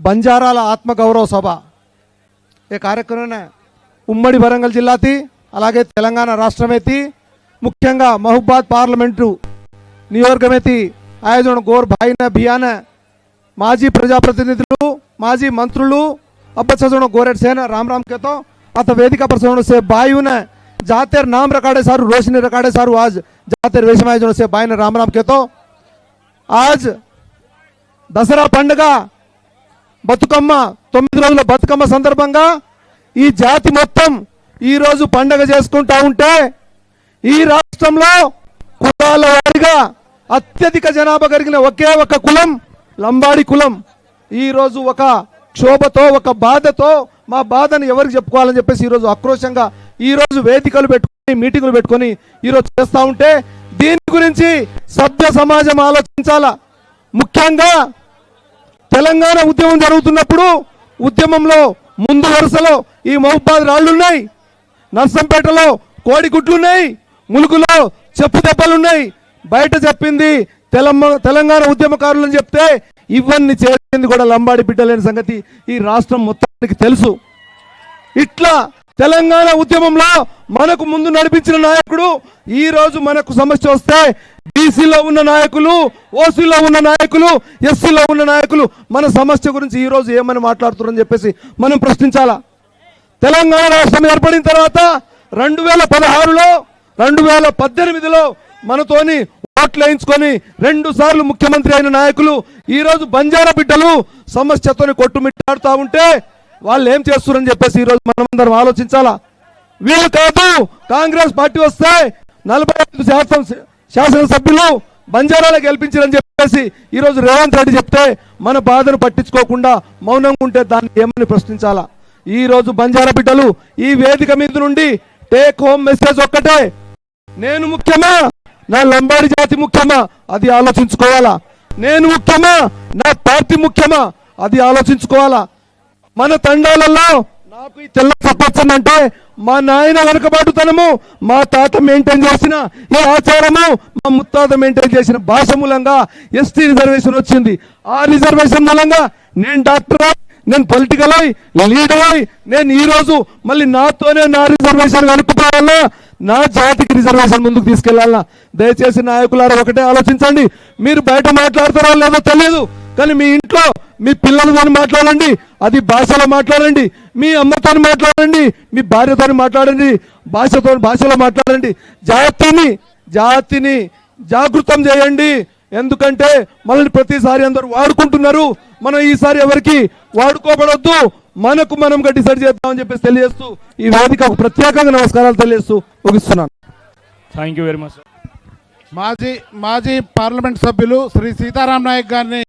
బంజారాల ఆత్మగౌరవ సభ. ఈ కార్యక్రమం? ఉమ్మడి వరంగల్ జిల్లాతి అలాగే తెలంగాణ రాష్ట్రమేతి ముఖ్యంగా మహుబాద్ పార్లమెంటు నియోజకమేతి ఆయోజన గోర్ భాయిన బియాన మాజీ ప్రజాప్రతినిధులు మాజీ మంత్రులు అబ్బసజన గోరెట్ సేన రామ్ రామ్ కేతో అత వేదిక ప్రసవన సే బాయున జాతేర్ నామ్ రకాడే సారు రోషిని రకాడే సారు ఆజ్ జాతేర్ వేషం ఆయోజన సే బాయిన రామ్ రామ్ కేతో. ఆజ్ దసరా పండుగ బతుకమ్మ తొమ్మిది రోజుల బతుకమ్మ సందర్భంగా ఈ జాతి మొత్తం ఈ రోజు పండగ చేసుకుంటా ఉంటే ఈ రాష్ట్రంలో కులాల వారిగా అత్యధిక జనాభా కలిగిన ఒకే ఒక కులం లంబాడి కులం. ఈ రోజు ఒక క్షోభతో ఒక బాధతో మా బాధను ఎవరికి చెప్పుకోవాలని చెప్పేసి ఈరోజు ఆక్రోశంగా ఈరోజు వేదికలు పెట్టుకొని మీటింగులు పెట్టుకొని ఈరోజు చేస్తూ ఉంటే దీని గురించి సభ్య సమాజం ఆలోచించాలా? ముఖ్యంగా తెలంగాణ ఉద్యమం జరుగుతున్నప్పుడు ఉద్యమంలో ముందు వరుసలో ఈ మహబాద్ రాళ్ళున్నాయి నర్సంపేటలో కోడిగుడ్లున్నాయి ములుగులో చెప్పు దెబ్బలున్నాయి. బయట చెప్పింది తెలంగాణ తెలంగాణ ఉద్యమకారులని చెప్తే ఇవన్నీ చేసింది కూడా లంబాడి బిడ్డలేని సంగతి ఈ రాష్ట్రం మొత్తానికి తెలుసు. ఇట్లా తెలంగాణ ఉద్యమంలో మనకు ముందు నడిపించిన నాయకుడు ఈ రోజు మనకు సమస్య వస్తే బీసీలో ఉన్న నాయకులు ఓసీలో ఉన్న నాయకులు ఎస్సీలో ఉన్న నాయకులు మన సమస్య గురించి ఈ రోజు ఏమని మాట్లాడుతున్నారని చెప్పేసి మనం ప్రశ్నించాలా? తెలంగాణ రాష్ట్రం ఏర్పడిన తర్వాత రెండు వేల పదహారులో రెండు వేల పద్దెనిమిదిలో మనతోని ఓట్లు వేయించుకొని రెండు సార్లు ముఖ్యమంత్రి అయిన నాయకులు ఈరోజు బంజారా బిడ్డలు సమస్యతోని కొట్టుమిట్టాడుతూ ఉంటే వాళ్ళు ఏం చేస్తున్నారని చెప్పేసి ఈ రోజు ఆలోచించాలా? వీళ్ళు కాదు కాంగ్రెస్ పార్టీ వస్తే నలభై ఐదు శాతం శాసనసభ్యులు బంజారాలో గెలిపించారని చెప్పేసి ఈ రోజు రేవంత్ రెడ్డి చెప్తే మన బాధను పట్టించుకోకుండా మౌనంగా ఉంటే దాన్ని ఏమని ప్రశ్నించాలా? ఈరోజు బంజారా బిడ్డలు ఈ వేదిక మీద నుండి టేక్ హోమ్ మెసేజ్ ఒక్కటే. నేను ముఖ్యమా? నా లంబాడి జాతి ముఖ్యమా? అది ఆలోచించుకోవాలా? నేను ముఖ్యమా? నా పార్టీ ముఖ్యమా? అది ఆలోచించుకోవాలా? మన తండాలలో నాకు ఈ తెల్ల సపచ్చం మా నాయన వెనుకబాటుతనము మా తాత మెయింటైన్ చేసిన ఈ ఆచారము మా ముత్తాత మెయింటైన్ చేసిన భాష మూలంగా ఎస్టీ రిజర్వేషన్ వచ్చింది. ఆ రిజర్వేషన్ మూలంగా నేను డాక్టర్ నేను పొలిటికల్ అయి లీడర్ అయి నేను ఈరోజు మళ్ళీ నాతోనే నా రిజర్వేషన్ కనుక్కోవాలన్నా నా జాతికి రిజర్వేషన్ ముందుకు తీసుకెళ్ళాలన్నా. దయచేసి నాయకులారా ఒకటే ఆలోచించండి. మీరు బయట మాట్లాడతారో లేదో తెలియదు కానీ మీ ఇంట్లో మీ పిల్లలతో మాట్లాడండి అది భాషలో మాట్లాడండి మీ అమ్మతో మాట్లాడండి మీ భార్యతో మాట్లాడండి భాషతో భాషలో మాట్లాడండి. జాతిని జాతిని జాగృతం చేయండి. ఎందుకంటే మనల్ని ప్రతిసారి అందరూ వాడుకుంటున్నారు. మనం ఈసారి ఎవరికి వాడుకోబడొద్దు. మనకు మనముగా డిసైడ్ చేద్దామని చెప్పేసి తెలియజేస్తూ ఈ వేదికకు ప్రత్యేకంగా నమస్కారాలు తెలియజేస్తూ ముగిస్తున్నాను. థ్యాంక్ యూ వెరీ మచ్ మాజీ మాజీ పార్లమెంట్ సభ్యులు శ్రీ సీతారాం నాయక్ గారిని